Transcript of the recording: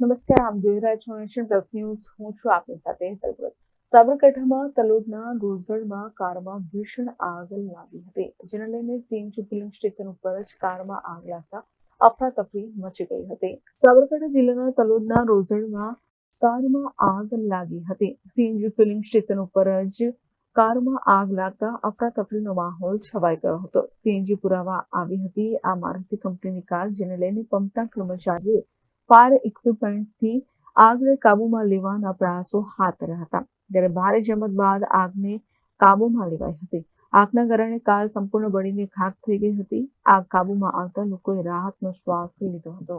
નમસ્કાર આપ જોઈ રહ્યા છો નેશન પ્લસ ન્યૂઝ. હું છું આપની સાથે હેતલ સાબરકાંઠામાં તલોદના ગોઝડમાં કારમાં ભીષણ આગ લાગી હતી, જેને લઈને સીએનજી ફિલિંગ સ્ટેશન ઉપર જ કારમાં આગ લાગતા અફરાતફરી મચી ગઈ હતી. સાબરકાંઠા જિલ્લાના તલોદના રોઝડમાં કારમાં આગ લાગી હતી. સીએનજી ફિલિંગ સ્ટેશન ઉપર જ કારમાં આગ લાગતા અફરાતફરીનો માહોલ છવાઈ ગયો હતો. સીએનજી પુરાવા આવી હતી આ મારુતિ કંપનીની કાર, જેને લઈને પંપના કર્મચારીઓએ ફાયર ઇક્વિપમેન્ટથી આગને કાબૂમાં લેવાના પ્રયાસો હાથ ધર્યા હતા. ત્યારે ભારે જમત બાદ આગને કાબૂમાં લેવાઈ હતી. આગના કારણે કાર સંપૂર્ણ બળીને ખાક થઈ ગઈ હતી. આગ કાબૂમાં આવતા લોકોએ રાહતનો શ્વાસ લીધો હતો.